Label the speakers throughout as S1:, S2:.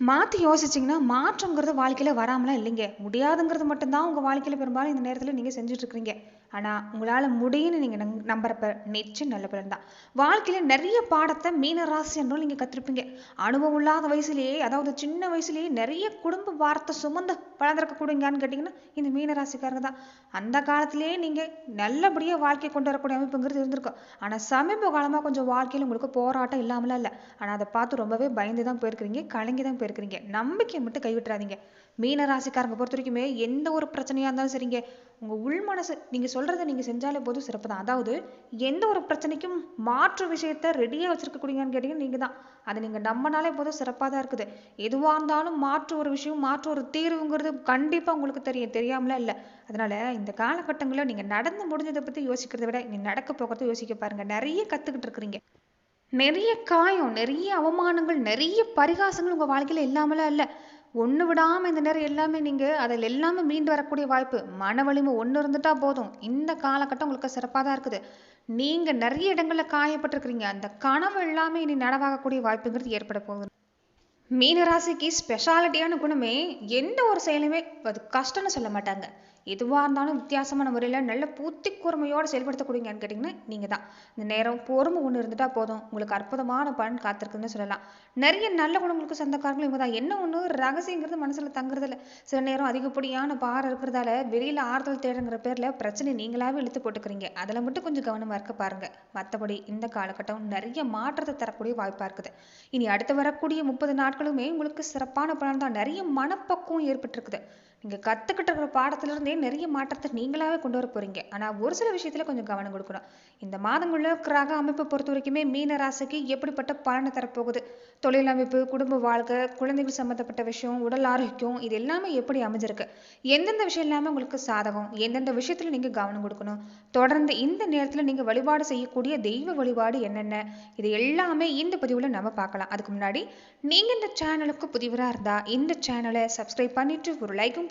S1: மாற்றி யோசிச்சிங்கன்னா மாற்றங்கிறது வாழ்க்கையில் வராமலாம் இல்லைங்க. முடியாதுங்கிறது மட்டும்தான் உங்கள் வாழ்க்கையில் பெரும்பாலும் இந்த நேரத்தில் நீங்கள் செஞ்சுட்ருக்கிறீங்க ஆனால் உங்களால் முடியும்னு நீங்கள் நங் நம்புறப்ப நிச்சயம் நல்ல பலன் தான். வாழ்க்கையில் நிறைய பாடத்தை மீன ராசி என்றும் நீங்கள் கற்றுருப்பீங்க அனுபவம் இல்லாத வயசுலேயே அதாவது சின்ன வயசுலேயே நிறைய குடும்ப வாரத்தை சுமந்து வளர்ந்துருக்கக்கூடியங்கன்னு கேட்டிங்கன்னா இந்த மீன ராசிக்காரங்க தான். அந்த காலத்திலேயே நீங்கள் நல்லபடியாக வாழ்க்கை கொண்டு வரக்கூடிய அமைப்புங்கிறது இருந்திருக்கும். ஆனால் சமீப காலமாக கொஞ்சம் வாழ்க்கையில் உங்களுக்கு போராட்டம் இல்லாமலாம் இல்லை. ஆனால் அதை பார்த்து ரொம்பவே பயந்து தான் போயிருக்கிறீங்க கலங்கி தான் போயிருக்கிறீங்க. நம்பிக்கையை மட்டும் கைவிட்டுறாதீங்க. மீன ராசிக்காரங்க பொறுத்த வரைக்குமே எந்த ஒரு பிரச்சனையாக இருந்தாலும் சரிங்க. உங்கள் உள் மனசு நீங்கள் சொல்கிறத நீங்கள் செஞ்சாலே போதும் சிறப்பு தான் அதாவது எந்த ஒரு பிரச்சனைக்கும் மாற்று விஷயத்த ரெடியாக வச்சுருக்கக்கூடியங்கன்னு கேட்டிங்கன்னா நீங்கள் தான் அதை நீங்கள் நம்பினாலே போதும் சிறப்பாக தான் இருக்குது. எதுவாக இருந்தாலும் மாற்று ஒரு விஷயம் மாற்று ஒரு தீர்வுங்கிறது கண்டிப்பாக உங்களுக்கு தெரியும். தெரியாமலாம் இல்லை. அதனால் இந்த காலகட்டங்களில் நீங்கள் நடந்து முடிஞ்சதை பற்றி யோசிக்கிறத விட நீங்கள் நடக்க போகிறத யோசிக்க பாருங்கள் நிறைய கற்றுக்கிட்டு இருக்கிறீங்க. நிறைய காயம் நிறைய அவமானங்கள் நிறைய பரிகாசங்கள் உங்கள் வாழ்க்கையில் இல்லாமலாம் இல்லை. ஒன்று விடாமல் இந்த நேரம் எல்லாமே நீங்கள் அதில் எல்லாமே மீண்டு வரக்கூடிய வாய்ப்பு மன வலிமை ஒன்று இருந்துட்டா போதும். இந்த காலகட்டம் உங்களுக்கு சிறப்பாக தான் இருக்குது. நீங்கள் நிறைய இடங்களில் காயப்பட்டிருக்கிறீங்க. அந்த கனவு எல்லாமே இனி நடவாகக்கூடிய வாய்ப்புங்கிறது ஏற்பட போகுது. மீனராசிக்கு ஸ்பெஷாலிட்டியான குணமே எந்த ஒரு செயலுமே அது கஷ்டம்னு சொல்ல மாட்டாங்க. எதுவாக இருந்தாலும் வித்தியாசமான முறையில் நல்ல பூத்தி கூர்மையோடு செயல்படுத்தக்கூடியங்கன்னு கேட்டிங்கன்னா நீங்கள் தான். இந்த நேரம் பொறுமை ஒன்று இருந்துட்டால் போதும். உங்களுக்கு அற்புதமான பலன் காத்திருக்குன்னு சொல்லலாம். நிறைய நல்ல குணங்களுக்கு சொந்தக்காரங்களும் இவங்க தான். என்ன ஒன்று ரகசியங்கிறது மனசில் தங்குறதில்ல சில நேரம் அதிகப்படியான பாரம் இருக்கிறதால வெளியில் ஆறுதல் தேடுங்கிற பேரில் பிரச்சனை நீங்களாகவே இழுத்து போட்டுக்கிறீங்க. அதில் மட்டும் கொஞ்சம் கவனமாக இருக்க பாருங்கள் மற்றபடி இந்த காலகட்டம் நிறைய மாற்றத்தை தரக்கூடிய வாய்ப்பாக இருக்குது. இனி அடுத்து வரக்கூடிய முப்பது நாட்களுமே உங்களுக்கு சிறப்பான பலன் தான் நிறைய மனப்பக்குவம் ஏற்பட்டிருக்குது. நீங்கள் கற்றுக்கிட்டு இருக்கிற பாடத்திலிருந்தே நிறைய மாற்றத்தை நீங்களாவே கொண்டு வர போகிறீங்க ஆனால் ஒரு சில விஷயத்தில் கொஞ்சம் கவனம் கொடுக்கணும். இந்த மாதங்களில் கிரக அமைப்பை பொறுத்த வரைக்குமே மீன ராசிக்கு எப்படிப்பட்ட பலனை தரப்போகுது? தொழில் அமைப்பு குடும்ப வாழ்க்கை குழந்தைகள் சம்மந்தப்பட்ட விஷயம் உடல் ஆரோக்கியம் இது எல்லாமே எப்படி அமைஞ்சிருக்கு? எந்தெந்த விஷயம் எல்லாமே உங்களுக்கு சாதகம்? எந்தெந்த விஷயத்தில் நீங்கள் கவனம் கொடுக்கணும்? தொடர்ந்து இந்த நேரத்தில் நீங்கள் வழிபாடு செய்யக்கூடிய தெய்வ வழிபாடு என்னென்ன? இது எல்லாமே இந்த பதிவில் நம்ம பார்க்கலாம். அதுக்கு முன்னாடி நீங்கள் இந்த சேனலுக்கு புதிவராக இருந்தால் இந்த சேனலை சப்ஸ்கிரைப் பண்ணிட்டு ஒரு லைக்கும்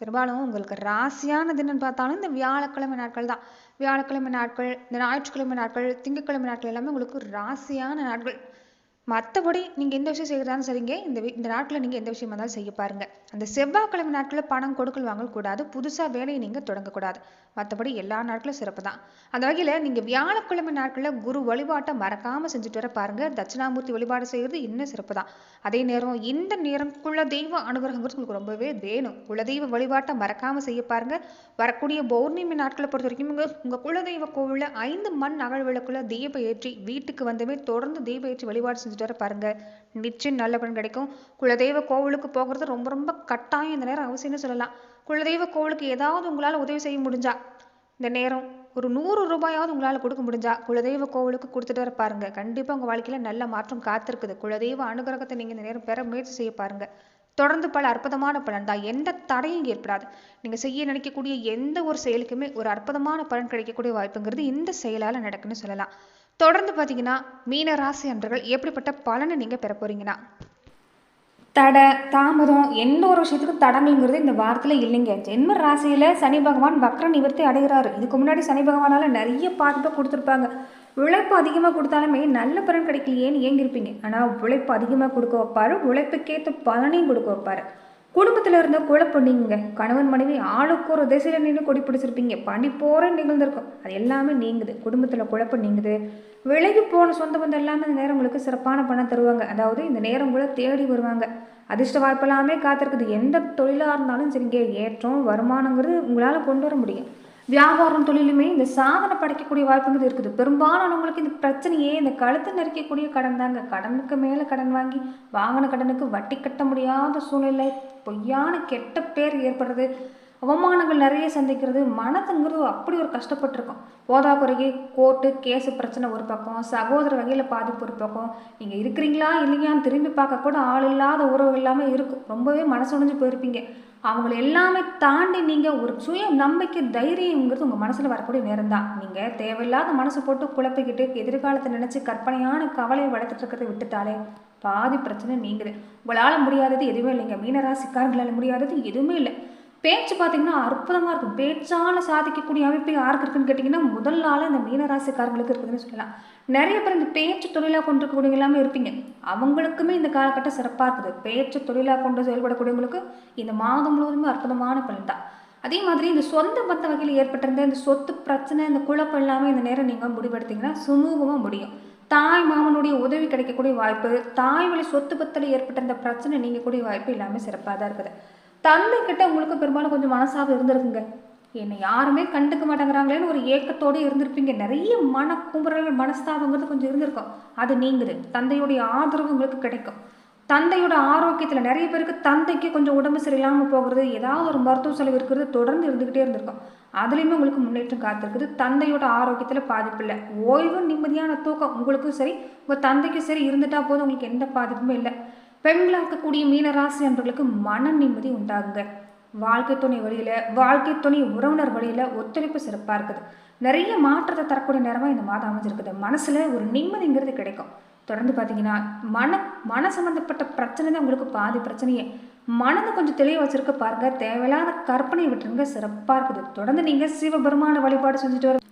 S1: பெரும்பாலும் உங்களுக்கு ராசியான தினம் பார்த்தாலும் இந்த வியாழக்கிழமை நாட்கள் தான். வியாழக்கிழமை நாட்கள் இந்த ஞாயிற்றுக்கிழமை நாட்கள் திங்கட்கிழமை நாட்கள் எல்லாமே உங்களுக்கு ராசியான நாட்கள். மற்றபடி நீங்கள் எந்த விஷயம் செய்கிறதாலும் சரிங்க. இந்த இந்த நாட்களில் நீங்கள் எந்த விஷயமா இருந்தாலும் செய்ய பாருங்க. அந்த செவ்வாய்க்கிழமை நாட்களில் பணம் கொடுக்கல் வாங்கக்கூடாது புதுசாக வேலையை நீங்கள் தொடங்கக்கூடாது மற்றபடி எல்லா நாட்களும் சிறப்பு தான் அந்த வகையில் நீங்கள் வியாழக்கிழமை நாட்களில் குரு வழிபாட்டை மறக்காமல் செஞ்சுட்டு வர பாருங்கள் தட்சிணாமூர்த்தி வழிபாடு செய்கிறது இன்னும் சிறப்பு தான் அதே நேரம் இந்த நேரம் குலதெய்வ அனுகிரகங்கிறது உங்களுக்கு ரொம்பவே வேணும். குலதெய்வ வழிபாட்டை மறக்காமல் செய்ய பாருங்கள் வரக்கூடிய பௌர்ணமி நாட்களை பொறுத்த வரைக்கும் உங்கள் உங்கள் குலதெய்வ கோவிலில் ஐந்து மண் அகல் விளக்குல தீபம் ஏற்றி வீட்டுக்கு வந்தவே தொடர்ந்து தீபம் ஏற்றி வழிபாடு செஞ்சுட்டு வர பாருங்கள் நிச்சயம் நல்ல பலன் கிடைக்கும். குலதெய்வ கோவிலுக்கு போகிறது ரொம்ப ரொம்ப கட்டாயம். இந்த நேரம் அவசியம்னு சொல்லலாம். குலதெய்வ கோவிலுக்கு ஏதாவது உங்களால் உதவி செய்ய முடிஞ்சா இந்த நேரம் ஒரு நூறு ரூபாயாவது உங்களால் கொடுக்க முடிஞ்சா குலதெய்வ கோவிலுக்கு கொடுத்துட்டு வர பாருங்க. கண்டிப்பாக உங்கள் வாழ்க்கையில் நல்ல மாற்றம் காத்திருக்குது. குலதெய்வ அனுகிரகத்தை நீங்கள் இந்த நேரம் பெற முயற்சி செய்ய பாருங்க. தொடர்ந்து பல அற்புதமான பலன் தான். எந்த தடையும் ஏற்படாது. நீங்கள் செய்ய நினைக்கக்கூடிய எந்த ஒரு செயலுக்குமே ஒரு அற்புதமான பலன் கிடைக்கக்கூடிய வாய்ப்புங்கிறது இந்த செயலால் நடக்குன்னு சொல்லலாம். தொடர்ந்து பார்த்தீங்கன்னா மீன ராசி எப்படிப்பட்ட பலனை நீங்கள் பெற போறீங்கன்னா தடை தாமதம் எந்த ஒரு விஷயத்துக்கும் தடங்கள்ங்கிறது இந்த வாரத்தில் இல்லைங்க. ஜென்ம ராசியில் சனி பகவான் வக்ர நிவர்த்தி அடைகிறாரு. இதுக்கு முன்னாடி சனி பகவானால் நிறைய பாதிப்பை கொடுத்துருப்பாங்க. உழைப்பு அதிகமாக கொடுத்தாலுமே நல்ல பலன் கிடைக்கலையேன்னு ஏங்கிருப்பீங்க. ஆனால் உழைப்பு அதிகமாக கொடுக்க வைப்பாரு. உழைப்புக்கேற்ற பலனையும் கொடுக்க வைப்பாரு. குடும்பத்தில் இருந்த குழப்பம் நீங்க கணவன் மனைவி ஆளுக்கு ஒரு திசையில் நின்று கொடி பிடிச்சிருப்பீங்க. பனி போகிற நிகழ்ந்திருக்கும். அது எல்லாமே நீங்குது. குடும்பத்தில் குழப்பம் நீங்குது. விலகி போன சொந்த பந்தம் எல்லாமே இந்த நேரம் உங்களுக்கு சிறப்பான பணம் தருவாங்க. அதாவது இந்த நேரம் கூட தேடி வருவாங்க. அதிர்ஷ்ட வாய்ப்பு எல்லாமே காத்திருக்குது. எந்த தொழிலாக இருந்தாலும் சரிங்க ஏற்றம் வருமானங்கிறது உங்களால் கொண்டு வர முடியும். வியாபாரம் தொழிலுமே இந்த சாதனை படைக்கக்கூடிய வாய்ப்புங்கிறது இருக்குது. பெரும்பாலானவங்களுக்கு இந்த பிரச்சனையே இந்த கழுத்தை நெருக்கக்கூடிய கடன் தாங்க. கடனுக்கு மேலே கடன் வாங்கி வாங்கின கடனுக்கு வட்டி கட்ட முடியாத சூழ்நிலை பொய்யான கெட்ட பேர் ஏற்படுறது அவமானங்கள் நிறைய சந்திக்கிறது மனதுங்கிறது அப்படி ஒரு கஷ்டப்பட்டிருக்கும். போதாக்குறைக்கு கோர்ட்டு கேஸு பிரச்சனை ஒரு பக்கம் சகோதர வகையில் பாதிப்பு ஒரு பக்கம். நீங்கள் இருக்கிறீங்களா இல்லையான்னு திரும்பி பார்க்க கூட ஆள் இல்லாத உறவு இல்லாமல் இருக்கும். ரொம்பவே மனசு போயிருப்பீங்க. அவங்கள எல்லாமே தாண்டி நீங்கள் ஒரு சுய நம்பிக்கை தைரியங்கிறது உங்கள் மனசில் வரக்கூடிய நேரம் தான் நீங்கள் தேவையில்லாத மனசு போட்டு குழப்பிக்கிட்டு எதிர்காலத்தை நினச்சி கற்பனையான கவலையை வளர்த்துட்டு இருக்கிறத விட்டுட்டாலே பாதி பிரச்சனை நீங்குது. உங்களால் முடியாதது எதுவுமே இல்லைங்க. மீனராசிக்காரங்களால் முடியாதது எதுவுமே இல்லை. பேச்சு பார்த்தீங்கன்னா அற்புதமாக இருக்கும். பேச்சால் சாதிக்கக்கூடிய அமைப்பு யாருக்கு இருக்குன்னு கேட்டிங்கன்னா முதல் நாள் இந்த மீனராசிக்காரங்களுக்கு இருக்குதுன்னு சொல்லலாம். நிறைய பேர் இந்த பேச்சு தொழிலாக கொண்டிருக்கக்கூடியவங்க எல்லாமே இருப்பீங்க. அவங்களுக்குமே இந்த காலகட்டம் சிறப்பாக இருக்குது. பேச்சு தொழிலாக கொண்டு செயல்படக்கூடியவங்களுக்கு இந்த மாதம் முழுவதுமே அற்புதமான பலன் தான். அதே மாதிரி இந்த சொந்த பத்த வகையில் ஏற்பட்டிருந்த இந்த சொத்து பிரச்சனை இந்த குழப்பம் எல்லாமே இந்த நேரம் நீங்கள் முடிவெடுத்தீங்கன்னா சுமூகமாக முடியும். தாய் மாமனுடைய உதவி கிடைக்கக்கூடிய வாய்ப்பு தாய் வழி சொத்து பத்தில் ஏற்பட்டிருந்த பிரச்சனை நீங்கக்கூடிய வாய்ப்பு எல்லாமே சிறப்பாக தான் இருக்குது. தந்தை கிட்ட உங்களுக்கு பெரும்பாலும் கொஞ்சம் மனசாக இருந்திருக்குங்க. என்னை யாருமே கண்டுக்க மாட்டேங்கிறாங்களேன்னு ஒரு ஏக்கத்தோடு இருந்திருப்பீங்க. நிறைய மன கும்புறல் மனஸ்தாபங்கிறது கொஞ்சம் இருந்திருக்கும். அது நீங்குது. தந்தையுடைய ஆதரவு உங்களுக்கு கிடைக்கும். தந்தையோட ஆரோக்கியத்தில் நிறைய பேருக்கு தந்தைக்கு கொஞ்சம் உடம்பு சரியில்லாமல் போகிறது ஏதாவது ஒரு மருத்துவ செலவு இருக்கிறது தொடர்ந்து இருந்துக்கிட்டே இருந்திருக்கும். அதுலேயுமே உங்களுக்கு முன்னேற்றம் காத்திருக்குது. தந்தையோட ஆரோக்கியத்தில் பாதிப்பு இல்லை. ஓய்வு நிம்மதியான தூக்கம். உங்களுக்கும் சரி உங்கள் தந்தைக்கும் சரி இருந்துட்டா போதும். உங்களுக்கு எந்த பாதிப்புமே இல்லை. பெண்களாக இருக்கக்கூடிய மீனராசி அன்பர்களுக்கு மன நிம்மதி உண்டாகுங்க. வாழ்க்கை துணை வழியில் வாழ்க்கை துணை உறவினர் வழியில் ஒத்துழைப்பு சிறப்பாக இருக்குது. நிறைய மாற்றத்தை தரக்கூடிய நேரமாக இந்த மாதம் அமைஞ்சிருக்குது. மனசில் ஒரு நிம்மதிங்கிறது கிடைக்கும். தொடர்ந்து பார்த்தீங்கன்னா மன மன சம்மந்தப்பட்ட பிரச்சனை தான் உங்களுக்கு பாதி பிரச்சனையே. மனதை கொஞ்சம் தெளிவாக வச்சுருக்க பாருங்கள் தேவையில்லாத கற்பனை விட்டுருங்க. சிறப்பாக இருக்குது. தொடர்ந்து நீங்கள் சிவபெருமான வழிபாடு செஞ்சுட்டு வர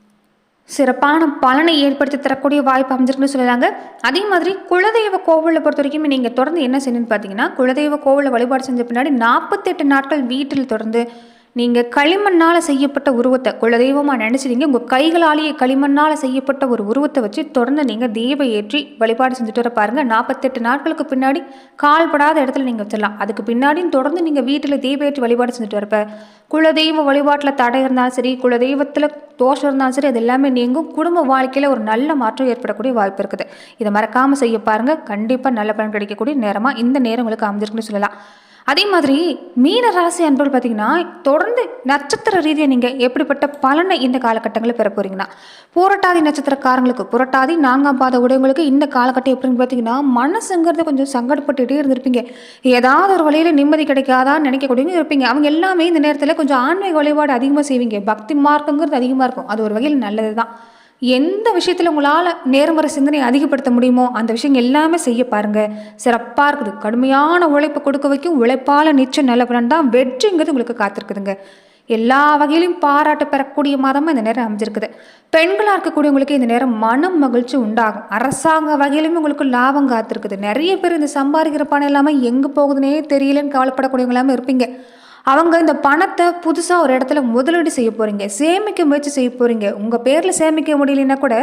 S1: சிறப்பான பலனை ஏற்படுத்தி தரக்கூடிய வாய்ப்பு அமைஞ்சிருக்குன்னு சொல்லுறாங்க அதே மாதிரி குலதெய்வ கோவிலை பொறுத்த வரைக்கும் நீங்கள் தொடர்ந்து என்ன செய்யணும்னு பார்த்தீங்கன்னா குலதெய்வ கோவிலில் வழிபாடு செஞ்ச பின்னாடி நாற்பத்தெட்டு நாட்கள் வீட்டில் தொடர்ந்து நீங்கள் களிமண்ணால் செய்யப்பட்ட உருவத்தை குலதெய்வமாக நினச்சிட்டீங்க உங்கள் கைகளாலேயே களிமண்ணால் செய்யப்பட்ட ஒரு உருவத்தை வச்சு தொடர்ந்து நீங்கள் தீப ஏற்றி வழிபாடு செஞ்சுட்டு வர பாருங்கள் நாற்பத்தெட்டு நாட்களுக்கு பின்னாடி கால்படாத இடத்துல நீங்கள் வச்சிடலாம். அதுக்கு பின்னாடியும் தொடர்ந்து நீங்கள் வீட்டில் தீப ஏற்றி வழிபாடு செஞ்சுட்டு வரப்ப குலதெய்வ வழிபாட்டில் தடை இருந்தாலும் சரி குலதெய்வத்தில் தோஷம் இருந்தாலும் சரி அது எல்லாமே நீங்கும். குடும்ப வாழ்க்கையில் ஒரு நல்ல மாற்றம் ஏற்படக்கூடிய வாய்ப்பு இருக்குது. இதை மறக்காமல் செய்ய பாருங்கள் கண்டிப்பாக நல்ல பலன் கிடைக்கக்கூடிய நேரமாக இந்த நேரம் உங்களுக்கு அமைஞ்சிருக்குன்னு சொல்லலாம். அதே மாதிரி மீன ராசி அன்பர்கள் பார்த்தீங்கன்னா தொடர்ந்து நட்சத்திர ரீதியாக நீங்கள் எப்படிப்பட்ட பலனை இந்த காலகட்டங்களில் பெற போகிறீங்கன்னா புரட்டாதி நட்சத்திரக்காரங்களுக்கு புரட்டாதி நான்காம் பாத உடையவங்களுக்கு இந்த காலகட்டம் எப்படின்னு பார்த்தீங்கன்னா மனசுங்கிறது கொஞ்சம் சங்கடப்பட்டுகிட்டே இருந்திருப்பீங்க. ஏதாவது ஒரு வழியில் நிம்மதி கிடைக்காதான்னு நினைக்கக்கூடியவங்க இருப்பீங்க. அவங்க எல்லாமே இந்த நேரத்தில் கொஞ்சம் ஆன்மீக வழிபாடு அதிகமாக செய்வீங்க. பக்தி மார்க்கங்கிறது அதிகமாக இருக்கும். அது ஒரு வகையில் நல்லது தான் எந்த விஷயத்தில் உங்களால் நேர்மறை சிந்தனை அதிகப்படுத்த முடியுமோ அந்த விஷயம் எல்லாமே செய்ய பாருங்கள் சிறப்பாக இருக்குது. கடுமையான உழைப்பு கொடுக்க வைக்கும். உழைப்பால் நிச்சயம் நல்ல பலன் தான் வெற்றிங்கிறது உங்களுக்கு காத்திருக்குதுங்க. எல்லா வகையிலும் பாராட்டு பெறக்கூடிய மாதமாக இந்த நேரம் அமைஞ்சிருக்குது. பெண்களாக இருக்கக்கூடியவங்களுக்கு இந்த நேரம் மனம் மகிழ்ச்சி உண்டாகும். அரசாங்க வகையிலுமே உங்களுக்கு லாபம் காத்திருக்குது. நிறைய பேர் இந்த சம்பாதிக்கிற பணம் இல்லாமல் எங்கே போகுதுன்னே தெரியலன்னு கவலைப்படக்கூடியவங்க எல்லாமே இருப்பீங்க. அவங்க இந்த பணத்தை புதுசாக ஒரு இடத்துல முதலீடு செய்ய போகிறீங்க சேமிக்க முயற்சி செய்ய போகிறீங்க உங்கள் பேரில் சேமிக்க முடியலன்னா கூட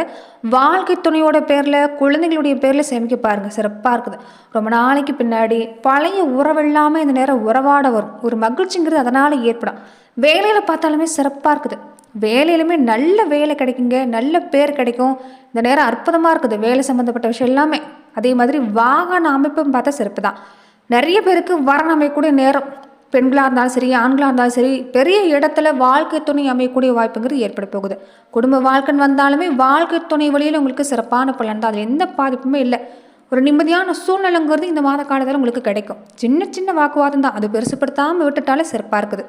S1: வாழ்க்கை துணையோட பேரில் குழந்தைகளுடைய பேரில் சேமிக்க பாருங்கள் சிறப்பாக இருக்குது. ரொம்ப நாளைக்கு பின்னாடி பழைய உறவில்லாமல் இந்த நேரம் உறவாட வரும். ஒரு மகிழ்ச்சிங்கிறது அதனால் ஏற்படும். வேலையில் பார்த்தாலுமே சிறப்பாக இருக்குது. வேலையிலுமே நல்ல வேலை கிடைக்குங்க. நல்ல பேர் கிடைக்கும். இந்த நேரம் அற்புதமாக இருக்குது. வேலை சம்மந்தப்பட்ட விஷயம் எல்லாமே. அதே மாதிரி வாகன அமைப்பும் பார்த்தா சிறப்பு தான் நிறைய பேருக்கு வரன் அமையக்கூடிய நேரம். பெண்களாக இருந்தாலும் சரி ஆண்களாக இருந்தாலும் சரி பெரிய இடத்துல வாழ்க்கை துணை அமையக்கூடிய வாய்ப்புங்கிறது ஏற்பட போகுது. குடும்ப வாழ்க்கைன்னு வந்தாலுமே வாழ்க்கை துணை வழியில் உங்களுக்கு சிறப்பான பலன் தான். அதில் எந்த பாதிப்புமே இல்லை. ஒரு நிம்மதியான சூழ்நிலைங்கிறது இந்த மாத காலத்தில் உங்களுக்கு கிடைக்கும். சின்ன சின்ன வாக்குவாதம் தான். அது பெருசுப்படுத்தாமல் விட்டுட்டாலே சிறப்பாக இருக்குது.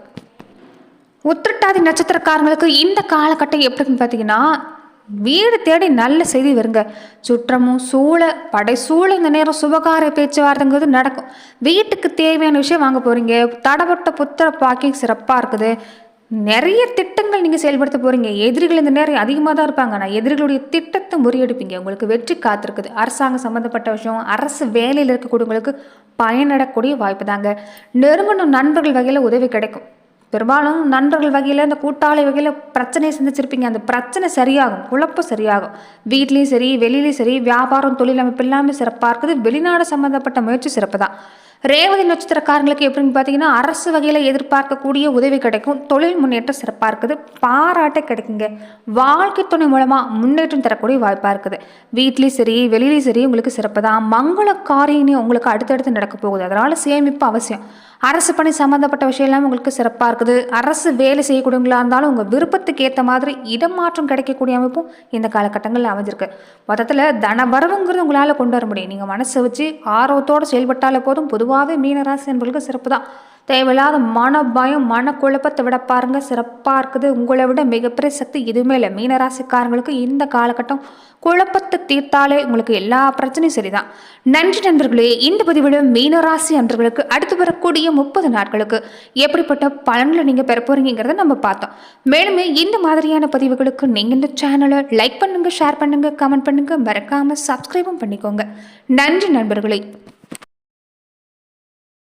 S1: உத்திரட்டாதி நட்சத்திரக்காரங்களுக்கு இந்த காலகட்டம் எப்படின்னு பார்த்தீங்கன்னா வீடு தேடி நல்ல செய்தி வருங்க. சுற்றமும் சூழ படை சூழ இந்த நேரம் சுபகார பேச்சுவார்த்தைங்கிறது நடக்கும். வீட்டுக்கு தேவையான விஷயம் வாங்க போகிறீங்க தடப்பட்ட புத்திர பாக்கிங் சிறப்பாக இருக்குது. நிறைய திட்டங்கள் நீங்கள் செயல்படுத்த போகிறீங்க எதிரிகள் இந்த நேரம் அதிகமாக தான் இருப்பாங்க. ஆனால் எதிரிகளுடைய திட்டத்தை முறியடிப்பீங்க. உங்களுக்கு வெற்றி காத்திருக்குது. அரசாங்கம் சம்மந்தப்பட்ட விஷயம் அரசு வேலையில் இருக்கக்கூடியவங்களுக்கு பயனடக்கூடிய வாய்ப்பு தாங்க. நெருங்கணும் நண்பர்கள் வகையில் உதவி கிடைக்கும். பெரும்பாலும் நண்பர்கள் வகையில் இந்த கூட்டாளி வகையில் பிரச்சனையை சந்திச்சிருப்பீங்க. அந்த பிரச்சனை சரியாகும் குழப்பம் சரியாகும். வீட்லேயும் சரி வெளியிலையும் சரி வியாபாரம் தொழில் அமைப்பு எல்லாமே சிறப்பாக இருக்குது. வெளிநாடு சம்மந்தப்பட்ட முயற்சி சிறப்பு தான். ரேவதி நட்சத்திரக்காரங்களுக்கு எப்படின்னு பார்த்தீங்கன்னா அரசு வகையில் எதிர்பார்க்கக்கூடிய உதவி கிடைக்கும். தொழில் முன்னேற்றம் சிறப்பாக இருக்குது. பாராட்டை கிடைக்குங்க. வாழ்க்கை துணை மூலமாக முன்னேற்றம் தரக்கூடிய வாய்ப்பாக இருக்குது. வீட்லேயும் சரி வெளியிலையும் சரி உங்களுக்கு சிறப்பு தான். மங்கள காரியம் உங்களுக்கு அடுத்தடுத்து நடக்க போகுது. அதனால் சேமிப்பு அவசியம். அரசு பணி சம்மந்தப்பட்ட விஷயம்லாம் உங்களுக்கு சிறப்பாக இருக்குது. அரசு வேலை செய்யக்கூடியவங்களா இருந்தாலும் உங்கள் விருப்பத்துக்கு ஏற்ற மாதிரி இடமாற்றம் கிடைக்கக்கூடிய அமைப்பும் இந்த காலகட்டங்களில் அமைஞ்சிருக்கு. மொத்தத்தில் தன வரவுங்கிறது உங்களால் கொண்டு வர முடியும். நீங்கள் மனசை வச்சு ஆர்வத்தோடு செயல்பட்டாலே போதும். பொதுவாகவே மீனராசி என்பவர்களுக்கு சிறப்பு தான் தேவையில்லாத மன பயம் மன குழப்பத்தை விட பாருங்க சிறப்பாக இருக்குது. உங்களை விட மிகப்பெரிய சக்தி எதுவுமே இல்லை. மீனராசிக்காரங்களுக்கு இந்த காலகட்டம் குழப்பத்தை தீர்த்தாலே உங்களுக்கு எல்லா பிரச்சனையும் சரிதான். நன்றி நண்பர்களே இந்த பதிவிடம் மீனராசி அன்றர்களுக்கு அடுத்து வரக்கூடிய முப்பது நாட்களுக்கு எப்படிப்பட்ட பலன்களை நீங்கள் பெற போறீங்கிறத நம்ம பார்த்தோம். மேலுமே இந்த மாதிரியான பதிவுகளுக்கு நீங்கள் இந்த சேனலை லைக் பண்ணுங்க ஷேர் பண்ணுங்க கமெண்ட் பண்ணுங்க. மறக்காம சப்ஸ்கிரைபும் பண்ணிக்கோங்க. நன்றி நண்பர்களே.